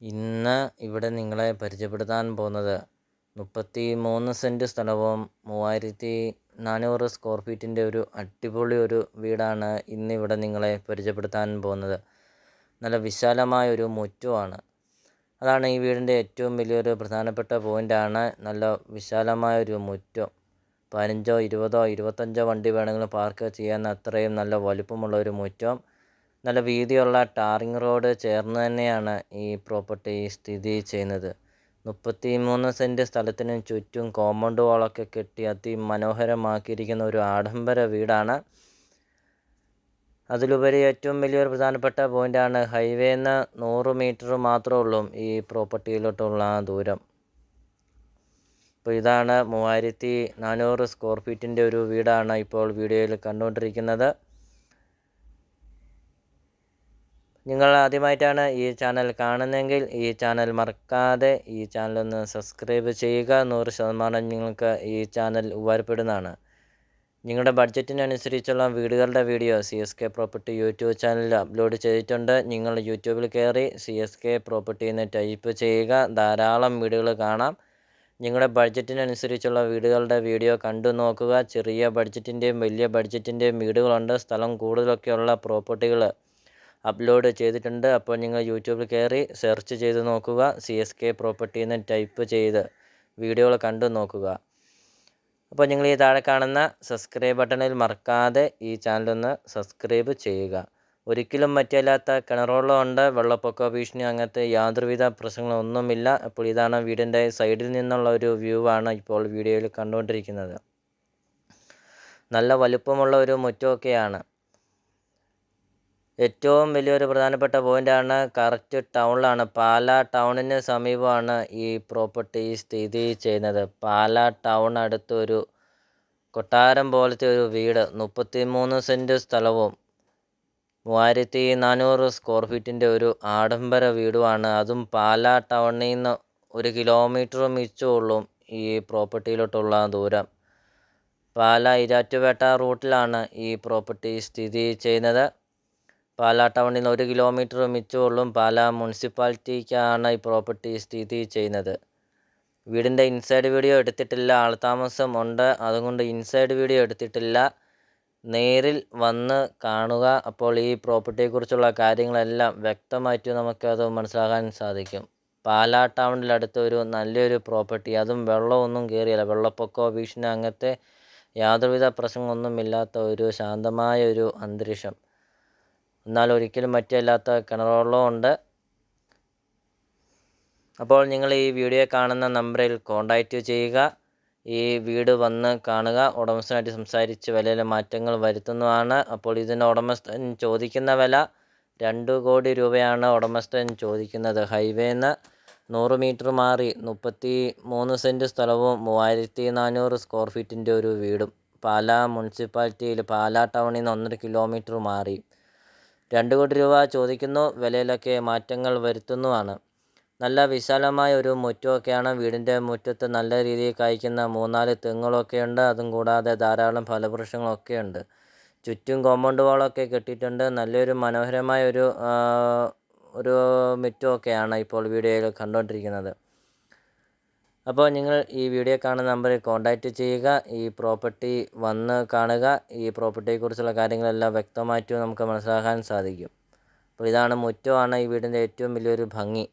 ഇന്ന് ഇവിടെ നിങ്ങളെ പരിചയപ്പെടുത്താൻ പോകുന്നത് മുപ്പത്തി മൂന്ന് സെന്റ് സ്ഥലവും മൂവായിരത്തി നാനൂറ് സ്ക്വയർ ഫീറ്റിന്റെ ഒരു അടിപൊളി ഒരു വീടാണ് ഇന്ന് ഇവിടെ നിങ്ങളെ പരിചയപ്പെടുത്താൻ പോകുന്നത്. നല്ല വിശാലമായ ഒരു മുറ്റമാണ്. അതാണ് ഈ വീടിന്റെ ഏറ്റവും വലിയൊരു പ്രധാനപ്പെട്ട പോയിന്റാണ് നല്ല വിശാലമായ ഒരു മുറ്റം. പതിനഞ്ചോ ഇരുപതോ ഇരുപത്തഞ്ചോ വണ്ടി വേണമെങ്കിലും പാർക്ക് ചെയ്യാൻ അത്രയും നല്ല വലുപ്പമുള്ള ഒരു മുറ്റം. നല്ല വീതിയുള്ള ടാറിങ് റോഡ് ചേർന്ന് തന്നെയാണ് ഈ പ്രോപ്പർട്ടി സ്ഥിതി ചെയ്യുന്നത്. മുപ്പത്തി മൂന്ന് സെന്റ് സ്ഥലത്തിന് ചുറ്റും കോമ്പൗണ്ട് വാളൊക്കെ കെട്ടി അതിമനോഹരമാക്കിയിരിക്കുന്ന ഒരു ആഡംബര വീടാണ്. അതിലുപരി ഏറ്റവും വലിയൊരു പ്രധാനപ്പെട്ട പോയിന്റാണ് ഹൈവേന്ന് നൂറ് മീറ്റർ മാത്രമേ ഉള്ളൂ ഈ പ്രോപ്പർട്ടിയിലോട്ടുള്ള ദൂരം. അപ്പോൾ ഇതാണ് മൂവായിരത്തി നാനൂറ് സ്ക്വയർ ഫീറ്റിന്റെ ഒരു വീടാണ് ഇപ്പോൾ വീഡിയോയിൽ കണ്ടുകൊണ്ടിരിക്കുന്നത്. നിങ്ങൾ ആദ്യമായിട്ടാണ് ഈ ചാനൽ കാണുന്നതെങ്കിൽ ഈ ചാനൽ മറക്കാതെ ഈ ചാനൽ ഒന്ന് സബ്സ്ക്രൈബ് ചെയ്യുക. നൂറ് ശതമാനം നിങ്ങൾക്ക് ഈ ചാനൽ ഉപകാരപ്പെടുന്നതാണ്. നിങ്ങളുടെ ബഡ്ജറ്റിനനുസരിച്ചുള്ള വീടുകളുടെ video C S K property YouTube ചാനലിൽ അപ്ലോഡ് ചെയ്തിട്ടുണ്ട്. നിങ്ങൾ യൂട്യൂബിൽ കയറി സി എസ് കെ പ്രോപ്പർട്ടി എന്ന് ടൈപ്പ് ചെയ്യുക. ധാരാളം വീടുകൾ കാണാം. നിങ്ങളുടെ ബഡ്ജറ്റിനനുസരിച്ചുള്ള വീടുകളുടെ വീഡിയോ കണ്ടു നോക്കുക. ചെറിയ ബഡ്ജറ്റിന്റെയും വലിയ ബഡ്ജറ്റിന്റെയും വീടുകളുണ്ട്. സ്ഥലം കൂടുതലൊക്കെയുള്ള പ്രോപ്പർട്ടികൾ അപ്ലോഡ് ചെയ്തിട്ടുണ്ട്. അപ്പോൾ നിങ്ങൾ യൂട്യൂബിൽ കയറി സെർച്ച് ചെയ്ത് നോക്കുക. സി എസ് കെ പ്രോപ്പർട്ടി എന്ന് ടൈപ്പ് ചെയ്ത് വീഡിയോകൾ കണ്ടു നോക്കുക. അപ്പോൾ നിങ്ങൾ ഈ താഴെ കാണുന്ന സബ്സ്ക്രൈബ് ബട്ടണിൽ മറക്കാതെ ഈ ചാനലൊന്ന് സബ്സ്ക്രൈബ് ചെയ്യുക. ഒരിക്കലും മറ്റല്ലാത്ത കിണറുകളോ ഉണ്ട് വെള്ളപ്പൊക്ക ഭീഷണി അങ്ങനത്തെ യാതൊരുവിധ പ്രശ്നങ്ങളൊന്നുമില്ല അപ്പോൾ ഇതാണ് വീടിന്റെ സൈഡിൽ നിന്നുള്ള ഒരു വ്യൂ ആണ് ഇപ്പോൾ വീഡിയോയിൽ കണ്ടുകൊണ്ടിരിക്കുന്നത്. നല്ല വലുപ്പമുള്ള ഒരു മുറ്റമൊക്കെയാണ്. ഏറ്റവും വലിയൊരു പ്രധാനപ്പെട്ട പോയിന്റാണ് കറക്റ്റ് ടൗണിലാണ്. പാലാ ടൗണിന് സമീപമാണ് ഈ പ്രോപ്പർട്ടി സ്ഥിതി ചെയ്യുന്നത്. പാലാ ടൗൺ അടുത്തൊരു കൊട്ടാരം പോലത്തെ ഒരു വീട്. മുപ്പത്തി മൂന്ന് സെന്റ് സ്ഥലവും മൂവായിരത്തി നാനൂറ് സ്ക്വയർ ഫീറ്റിന്റെ ഒരു ആഡംബര വീടുമാണ്. അതും പാലാ ടൗണിൽ നിന്ന് ഒരു കിലോമീറ്റർ മിച്ചമുള്ളൂ ഈ പ്രോപ്പർട്ടിയിലോട്ടുള്ള ദൂരം. പാലാ ഇരാറ്റുപേട്ട റൂട്ടിലാണ് ഈ പ്രോപ്പർട്ടി സ്ഥിതി ചെയ്യുന്നത്. പാലാ ടൗണിൽ നിന്ന് ഒരു കിലോമീറ്റർ മിച്ചമുള്ളും പാലാ മുനിസിപ്പാലിറ്റിക്കാണ് ഈ പ്രോപ്പർട്ടി സ്ഥിതി ചെയ്യുന്നത്. വീടിന്റെ ഇൻസൈഡ് വീഡിയോ എടുത്തിട്ടില്ല ആൾതാമസം ഉണ്ട് അതുകൊണ്ട് ഇൻസൈഡ് വീഡിയോ എടുത്തിട്ടില്ല. നേരിൽ വന്ന് കാണുക. അപ്പോൾ ഈ പ്രോപ്പർട്ടിയെക്കുറിച്ചുള്ള കാര്യങ്ങളെല്ലാം വ്യക്തമായിട്ട് നമുക്കത് മനസ്സിലാക്കാൻ സാധിക്കും. പാലാ ടൗണിലടുത്ത് ഒരു നല്ലൊരു പ്രോപ്പർട്ടി. അതും വെള്ളമൊന്നും കയറിയില്ല. വെള്ളപ്പൊക്കമോ ഭീഷണി അങ്ങനത്തെ യാതൊരുവിധ പ്രശ്നങ്ങളൊന്നുമില്ലാത്ത ഒരു ശാന്തമായ ഒരു അന്തരീക്ഷം. എന്നാൽ ഒരിക്കലും മറ്റല്ലാത്ത കിണറുവെള്ളവും ഉണ്ട്. അപ്പോൾ നിങ്ങൾ ഈ വീഡിയോ കാണുന്ന നമ്പറിൽ കോൺടാക്റ്റ് ചെയ്യുക. ഈ വീട് വന്ന് കാണുക. ഉടമസ്ഥനായിട്ട് സംസാരിച്ച് വിലയിലെ മാറ്റങ്ങൾ വരുത്തുന്നതാണ്. അപ്പോൾ ഇതിന് ഉടമസ്ഥൻ ചോദിക്കുന്ന വില രണ്ട് കോടി രൂപയാണ് ഉടമസ്ഥൻ ചോദിക്കുന്നത്. ഹൈവേന്ന് നൂറ് മീറ്റർ മാറി മുപ്പത്തി മൂന്ന് സെന്റ് സ്ഥലവും മൂവായിരത്തി നാനൂറ് സ്ക്വയർ ഫീറ്റിന്റെ ഒരു വീടും പാലാ മുനിസിപ്പാലിറ്റിയിൽ പാലാ ടൗണിൽ നിന്ന് ഒന്നര കിലോമീറ്റർ മാറി. രണ്ട് കോടി രൂപ ചോദിക്കുന്നു. വിലയിലൊക്കെ മാറ്റങ്ങൾ വരുത്തുന്നുമാണ് നല്ല വിശാലമായ ഒരു മുറ്റമൊക്കെയാണ് വീടിന്റെ മുറ്റത്ത് നല്ല രീതിയിൽ കായ്ക്കുന്ന മൂന്നാൽ തെങ്ങുകളൊക്കെ ഉണ്ട്. അതും കൂടാതെ ധാരാളം ഫലവൃക്ഷങ്ങളൊക്കെ ഉണ്ട് ചുറ്റും കോമ്പൗണ്ട് വാളൊക്കെ കെട്ടിയിട്ടുണ്ട്. നല്ലൊരു മനോഹരമായ ഒരു ഒരു മുറ്റമൊക്കെയാണ് ഇപ്പോൾ വീഡിയോയിൽ കണ്ടുകൊണ്ടിരിക്കുന്നത്. അപ്പോൾ നിങ്ങൾ ഈ വീഡിയോ കാണുന്ന നമ്പറിൽ കോൺടാക്റ്റ് ചെയ്യുക. ഈ പ്രോപ്പർട്ടി വന്ന് കാണുക. ഈ പ്രോപ്പർട്ടിയെക്കുറിച്ചുള്ള കാര്യങ്ങളെല്ലാം വ്യക്തമായിട്ട് നമുക്ക് മനസ്സിലാക്കാൻ സാധിക്കും. അപ്പോൾ ഇതാണ് മുറ്റമാണ് ഈ വീടിന്റെ ഏറ്റവും വലിയൊരു ഭംഗി.